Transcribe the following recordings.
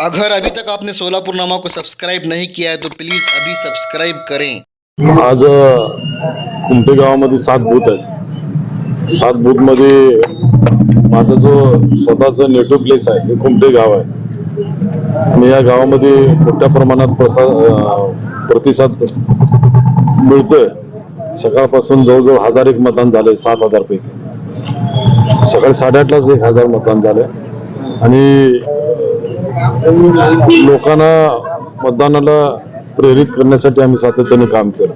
अगर अभी तक आपने सोलापुर नामा को सब्सक्राइब नहीं किया है तो प्लीज़ अभी सब्सक्राइब करें। आज अ, कुमटे गावामध्ये सात बूथ आहेत. सात बूथमध्ये माझा जो स्वतःचा नेटिव्ह प्लेस आहे हे कुमटे गाव आहे. आणि या गावामध्ये मोठ्या प्रमाणात प्रसाद प्रतिसाद मिळतोय. सकाळपासून जवळजवळ हजार एक मतदान झालंय सात हजार पैकी. सकाळी साडेआठलाच एक हजार मतदान झालंय. आणि लोकांना मतदानाला प्रेरित करण्यासाठी आम्ही सातत्याने काम केलं.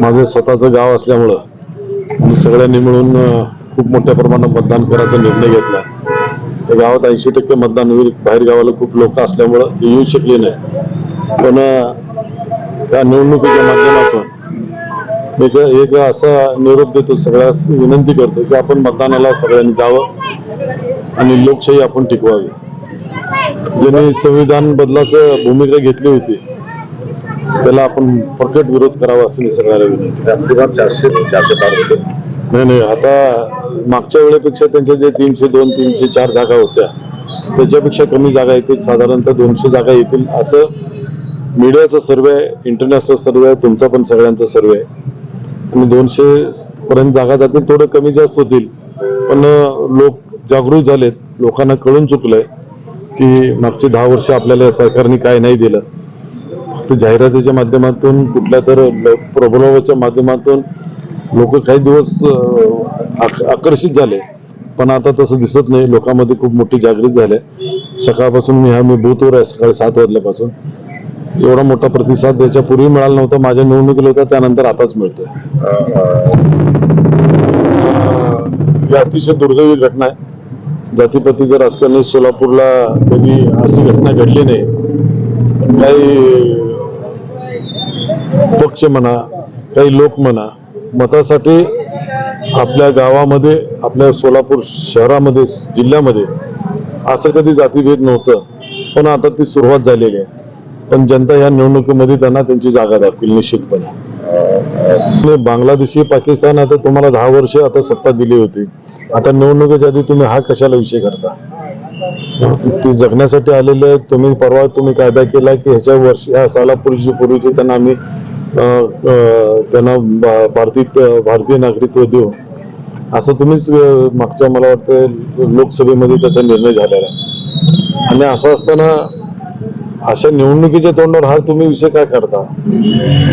माझं स्वतःचं गाव असल्यामुळं मी सगळ्यांनी मिळून खूप मोठ्या प्रमाणात मतदान करायचा निर्णय घेतला. त्या गावात ऐंशी टक्के मतदान होईल. बाहेर गावाला खूप लोक असल्यामुळं ते येऊ शकले नाही. पण त्या निवडणुकीच्या माध्यमातून एक एक असा निरोप देतो सगळ्यास विनंती करतो की आपण मतदानाला सगळ्यांनी जावं आणि लोकशाही आपण टिकवावी. ज्यांनी संविधान बदलाचं भूमिका घेतली होती त्याला आपण प्रकट विरोध करावा असं मी सगळ्याला विनंती चारशे चारशे पार होते. नाही नाही आता मागच्या वेळेपेक्षा त्यांच्या जे तीनशे दोन तीनशे चार जागा होत्या त्याच्यापेक्षा कमी जागा येतील साधारणतः दोनशे जागा येतील असं मीडियाचा सर्वे आहे इंटरनॅशनल सर्वे आहे तुमचा पण सगळ्यांचा सर्वे आहे. आणि दोनशे पर्यंत जागा जातील थोडं कमी जास्त होतील पण लोक जागृत झालेत लोकांना कळून चुकलंय. की मागची दहा वर्ष आपल्याला सरकारने काय नाही दिलं. फक्त जाहिरातीच्या माध्यमातून कुठल्या तर ल- माध्यमातून लोक काही दिवस आक- आकर्षित झाले. पण आता तसं दिसत नाही. लोकांमध्ये खूप मोठी जागृत झाली आहे. सकाळपासून मी हा मी बूथवर आहे सकाळी सात वाजल्यापासून. एवढा मोठा प्रतिसाद याच्यापूर्वी मिळाला नव्हता. माझ्या निवडणुकीला होता त्यानंतर आताच मिळतोय. ही अतिशय दुर्दैवी घटना आहे. जातीपातीचं राजकारण सोलापूरला कधी अशी घटना घडली नाही काही पक्ष म्हणा काही लोक म्हणा मतासाठी आपल्या गावामध्ये आपल्या सोलापूर शहरामध्ये जिल्ह्यामध्ये असं कधी जातीभेद नव्हतं. पण आता ती सुरुवात झालेली आहे. पण जनता या निवडणुकीमध्ये त्यांना त्यांची जागा दाखवेल निश्चितपणे. बांगलादेशी पाकिस्तान आता तुम्हाला दहा वर्ष आता सत्ता दिली होती. आता निवडणुकीच्या आधी तुम्ही हा कशाला विषय करता? ते जगण्यासाठी आलेले तुम्ही परवा तुम्ही कायदा केला की ह्याच्या वर्ष ह्या सालापूर्वीचे पूर्वीची त्यांना आम्ही त्यांना भारतीय भारतीय नागरिकत्व देऊ. असं तुम्हीच मागच्या मला वाटतं लोकसभेमध्ये त्याचा निर्णय झालेला आहे. आणि असं असताना अशा निवडणुकीच्या तोंडावर हा तुम्ही विषय काय करता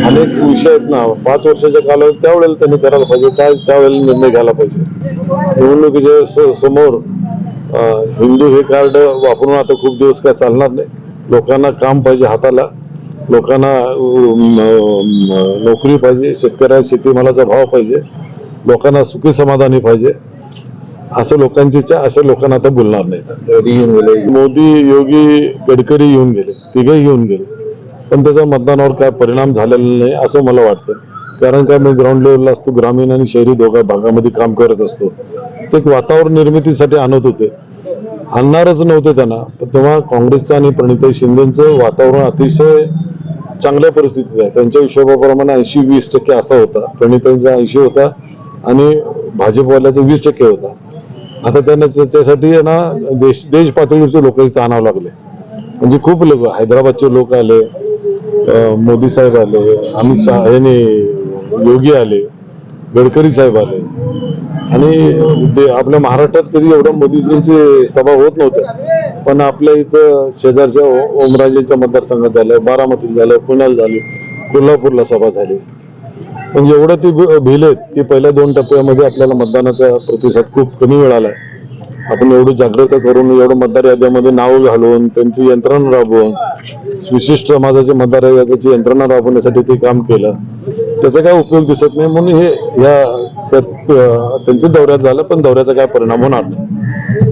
अनेक विषय आहेत ना पाच वर्षाच्या कालावधीत त्यावेळेला त्यांनी करायला पाहिजे काय त्यावेळेला निर्णय घ्यायला पाहिजे. निवडणुकीच्या समोर हिंदू हे कार्ड वापरून आता खूप दिवस काय चालणार नाही. लोकांना काम पाहिजे हाताला. लोकांना नोकरी पाहिजे शेतकऱ्याला शेतीमालाचा भाव पाहिजे. लोकांना सुखी समाधानी पाहिजे. असं लोकांची इच्छा अशा लोकांना आता बोलणार नाहीत. गेले. मोदी योगी गडकरी येऊन गेले. तिघे येऊन गेले. पण त्याचा मतदानावर काय परिणाम झालेला नाही असं मला वाटतं. कारण काय मी ग्राउंड लेवलला असतो ग्रामीण आणि शहरी दोघा भागामध्ये काम करत असतो. ते एक वातावरण निर्मितीसाठी आणत होते. आणणारच नव्हते त्यांना. पण तेव्हा काँग्रेसचं आणि प्रणिताई शिंदेचं वातावरण अतिशय चांगल्या परिस्थितीत आहे. त्यांच्या हिशोबाप्रमाणे ऐंशी वीस टक्के असा होता. प्रणिताईंचा ऐंशी होता आणि भाजपवाल्याचा वीस टक्के होता. आता त्यांना त्याच्यासाठी आहे ना देश देश पातळीवरचे लोक इथं आणावं लागले. म्हणजे खूप लोक हैदराबादचे लोक आले मोदी साहेब आले अमित शहा यांनी योगी आले गडकरी साहेब आले. आणि ते आपल्या महाराष्ट्रात कधी एवढ्या मोदीजींची सभा होत नव्हत्या. पण आपल्या इथं शेजारच्या ओमराजेंच्या मतदारसंघात झालं बारामतीत झालं पुण्याला झाली कोल्हापूरला सभा झाली. म्हणजे एवढं ते भिलेत की पहिल्या दोन टप्प्यामध्ये आपल्याला मतदानाचा प्रतिसाद खूप कमी मिळालाय. आपण एवढं जागृत करून एवढं मतदार याद्यामध्ये नाव घालून त्यांची यंत्रणा राबवून विशिष्ट समाजाच्या मतदार याद्याची यंत्रणा राबवण्यासाठी ते काम केलं. त्याचा काय उपयोग दिसत नाही म्हणून हे या त्यांच्या दौऱ्यात झालं पण दौऱ्याचा काय परिणाम होणार नाही.